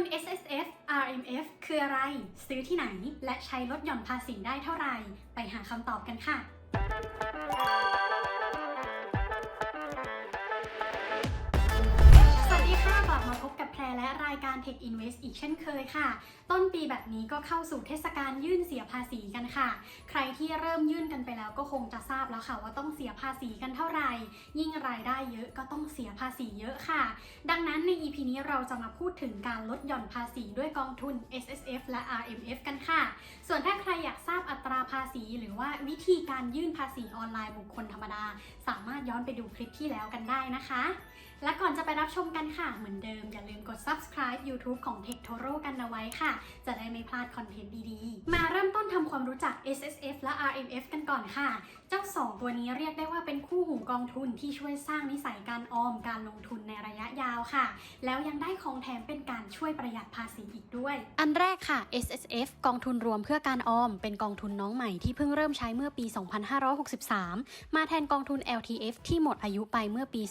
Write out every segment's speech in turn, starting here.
น S S F R M F คืออะไร ซื้อที่ไหน และใช้ลดหย่อนภาษีได้เท่าไหร่ ไปหาคำตอบกันค่ะ รายการ Tech Invest อีกเช่นเคยค่ะ ต้นปีแบบนี้ก็เข้าสู่เทศกาลยื่นเสียภาษีกันค่ะ ใครที่เริ่มยื่นกันไปแล้วก็คงจะทราบแล้วค่ะว่าต้องเสียภาษีกันเท่าไหร่ ยิ่งรายได้เยอะก็ต้องเสียภาษีเยอะค่ะ ดังนั้นใน EP นี้เราจะมาพูดถึงการลดหย่อนภาษีด้วยกองทุน S S F และ R M F กันค่ะ ส่วนถ้าใครอยากทราบ ภาษี หรือว่าวิธีการยื่นภาษีออนไลน์บุคคลธรรมดา สามารถย้อนไปดูคลิปที่แล้วกันได้นะคะ และก่อนจะไปรับชมกันค่ะ เหมือนเดิมอย่าลืมกด subscribe YouTube ของ Tech Toro กันเอาไว้ค่ะ จะได้ไม่พลาดคอนเทนต์ดีๆ มาเริ่มต้นทำความรู้จัก S S F และ R M F กันก่อนค่ะ เจ้าสองตัวนี้เรียกได้ว่าเป็นคู่หูกองทุนที่ช่วยสร้างนิสัยการออมการลงทุนในระยะยาวค่ะ แล้วยังได้ของแถมเป็นการช่วยประหยัดภาษีอีกด้วย อันแรกค่ะ S S F กองทุนรวมเพื่อการออมเป็นกองทุนน้องใหม่ที่เพิ่งเริ่มใช้เมื่อปี 2563 มาแทนกองทุน L T F ที่หมดอายุไปเมื่อปี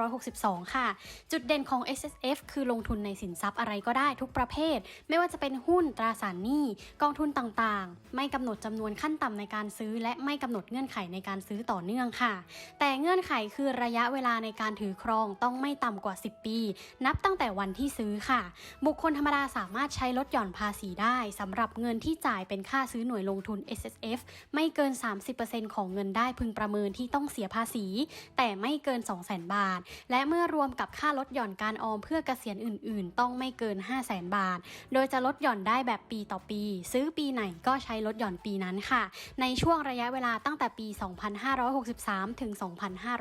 2562 ค่ะ จุดเด่นของ S S F คือลงทุนในสินทรัพย์อะไรก็ได้ทุกประเภท ไม่ว่าจะเป็นหุ้นตราสารหนี้กองทุนต่างๆ ไม่กำหนดจำนวนขั้นต่ำในการซื้อ และไม่กำหนดเงื่อนไขในการซื้อต่อเนื่องค่ะ แต่เงื่อนไขคือระยะเวลาในการถือครองต้องไม่ต่ำกว่า 10 ปี นับตั้งแต่วันที่ซื้อค่ะ บุคคลธรรมดาสามารถใช้ลดหย่อนภาษีได้สำหรับเงินที่จ่ายเป็นค่าซื้อหน่วยลงทุน S S F ไม่เกิน 30%ของเงินได้พึงประเมินที่ต้องเสียภาษี แต่ไม่เกิน 200,000 บาท และเมื่อรวมกับค่าลดหย่อนการออมเพื่อเกษียณอื่น ๆ ต้องไม่เกิน 500,000 บาท โดยจะลดหย่อนได้แบบปีต่อปี ซื้อปีไหนก็ใช้ลดหย่อนปีนั้นค่ะ ในช่วงระยะเวลาตั้งแต่ปี 2563 ถึง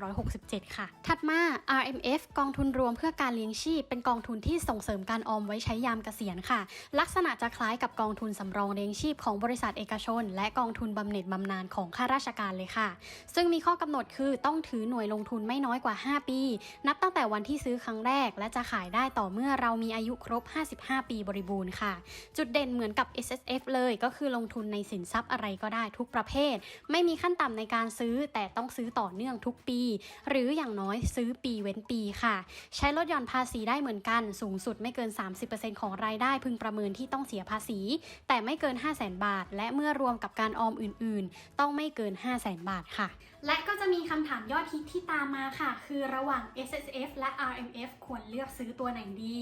2567 ค่ะ ถัดมา RMF กองทุนรวมเพื่อการเลี้ยงชีพ เป็นกองทุนที่ส่งเสริมการออมไว้ใช้ยามเกษียณค่ะ ลักษณะจะคล้ายกับกองทุนสำรองเลี้ยงชีพของบริษัทเอกชนและและกองทุนบำเหน็จบำนาญของข้าราชการเลยค่ะ ซึ่งมีข้อกำหนดคือต้องถือหน่วยลงทุนไม่น้อยกว่า 5 ปี นับตั้งแต่วันที่ซื้อครั้งแรก และจะขายได้ต่อเมื่อเรามีอายุครบ 55 ปีบริบูรณ์ค่ะ จุดเด่นเหมือนกับ S S F เลยก็คือลงทุนในสินทรัพย์อะไรก็ได้ทุกประเภท ไม่มีขั้นต่ำในการซื้อแต่ต้องซื้อต่อเนื่องทุกปี หรืออย่างน้อยซื้อปีเว้นปีค่ะ ใช้ลดหย่อนภาษีได้เหมือนกันสูงสุดไม่เกิน 30%ของรายได้พึงประเมินที่ต้องเสียภาษี แต่ไม่เกิน 5 0 0 0 0 0 บาท และเมื่อรวมกับการออมอื่นๆ ต้องไม่เกิน 5 0 0 0 0 0 บาทค่ะ และก็จะมีคำถามยอดฮิตที่ตามมาค่ะ คือระหว่าง S S F และ R M F ควรเลือกซื้อตัวไหนดี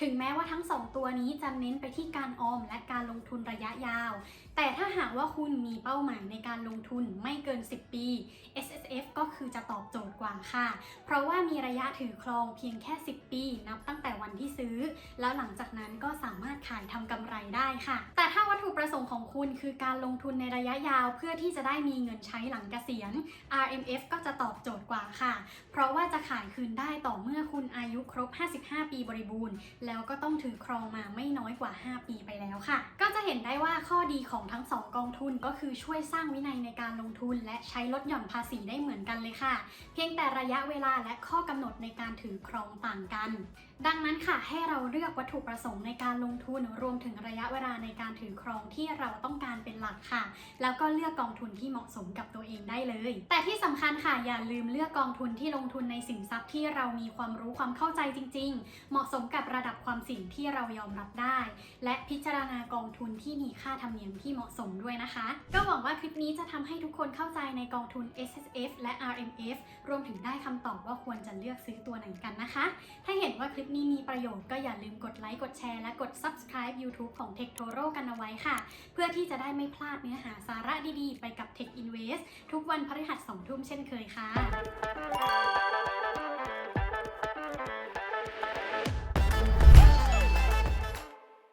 ถึงแม้ว่าทั้ง 2 ตัวนี้จะเน้นไปที่การออมและการลงทุนระยะยาว แต่ถ้าหากว่าคุณมีเป้าหมายในการลงทุนไม่เกิน 10 ปี S S F ก็คือจะตอบโจทย์กว่าค่ะ เพราะว่ามีระยะถือครองเพียงแค่ 10 ปี นับตั้งแต่วันที่ซื้อ แล้วหลังจากนั้นก็สามารถขายทำกำไรได้ค่ะ แต่ถ้าวัตถุประสงค์ของคุณคือการลงทุนในระยะยาว เพื่อที่จะได้มีเงินใช้หลังเกษียณ RMF ก็จะตอบโจทย์กว่าค่ะ เพราะว่าจะขายคืนได้ต่อเมื่อคุณอายุครบ 55 ปีบริบูรณ์ แล้วก็ต้องถือครองมาไม่น้อยกว่า 5 ปีไปแล้วค่ะ ก็จะเห็นได้ว่าข้อดีของทั้ง 2 กองทุนก็คือช่วยสร้างวินัยในการลงทุน และใช้ลดหย่อนภาษีได้เหมือนกันเลยค่ะ เพียงแต่ระยะเวลาและข้อกำหนดในการถือครองต่างกันดังนั้นค่ะให้เราเลือกวัตถุประสงค์ในการลงทุนรวมถึงระยะเวลาในการถือครองที่เราต้องการเป็นหลักค่ะ แล้วก็เลือกกองทุนที่เหมาะสมกับตัวเองได้เลย แต่ที่สำคัญค่ะอย่าลืมเลือกกองทุนที่ลงทุนในสินทรัพย์ที่เรามีความรู้ความเข้าใจจริง ๆ เหมาะสมกับระดับความเสี่ยงที่เรายอมรับได้ และพิจารณากองทุนที่มีค่าธรรมเนียมที่เหมาะสมด้วยนะคะ ก็หวังว่าคลิปนี้จะทำให้ทุกคนเข้าใจในกองทุน S S F และ R M F รวมถึงได้คำตอบว่าควรจะเลือกซื้อตัวไหนกันนะคะ ถ้าเห็นว่าคลิปนี้มีประโยชน์ก็อย่าลืมกดไลค์กดแชร์และกด subscribe YouTube ของ Tech Toro กันเอาไว้ค่ะ เพื่อที่จะได้ไม่พลาดเนื้อหาสาระดีๆ ไปกับ Tech Invest ทุกวันพฤหัส2ทุ่มเช่นเคยค่ะ